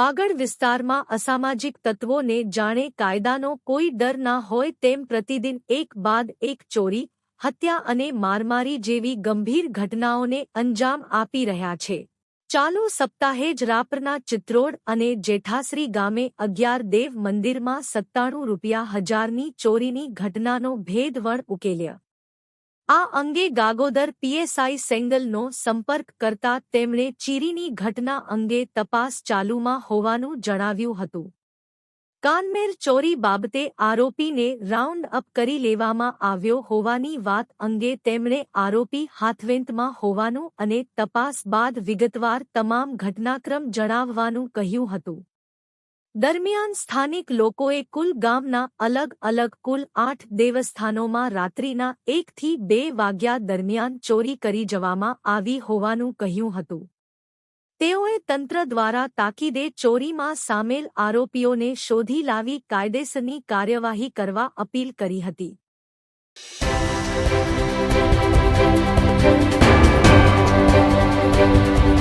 વાગડ વિસ્તારમાં અસામાજિક તત્વોને જાણે કાયદાનો કોઈ ડર ના હોય તેમ પ્રતિદિન એક બાદ એક ચોરી, હત્યા અને મારમારી જેવી ગંભીર ઘટનાઓને અંજામ આપી રહ્યા છે. ચાલુ સપ્તાહે જ રાપરના ચિત્રોડ અને જેઠાસરી ગામે અગિયાર દેવ મંદિરમાં સત્તાણું રૂપિયા હજારની ચોરીની ઘટનાનો ભેદવણ ઉકેલ્યા. આ અંગે ગાગોદર પીએસઆઈ સેંગલનો સંપર્ક કરતા તેમણે ચીરીની ઘટના અંગે તપાસ ચાલુમાં હોવાનું જણાવ્યું હતું. કાનમેર ચોરી બાબતે આરોપીને રાઉન્ડ અપ કરી લેવામાં આવ્યો હોવાની વાત અંગે તેમણે આરોપી હાથવેંતમાં હોવાનું અને તપાસ બાદ વિગતવાર તમામ ઘટનાક્રમ જણાવવાનું કહ્યું હતું. દરમિયાન સ્થાનિક લોકોએ કુલ ગામના અલગ અલગ કુલ આઠ દેવસ્થાનોમાં રાત્રિના એકથી બે વાગ્યા દરમિયાન ચોરી કરી જવામાં આવી હોવાનું કહ્યું હતું. તેઓએ તંત્ર દ્વારા તાકીદે ચોરીમાં સામેલ આરોપીઓને શોધી લાવી કાયદેસરની કાર્યવાહી કરવા અપીલ કરી હતી.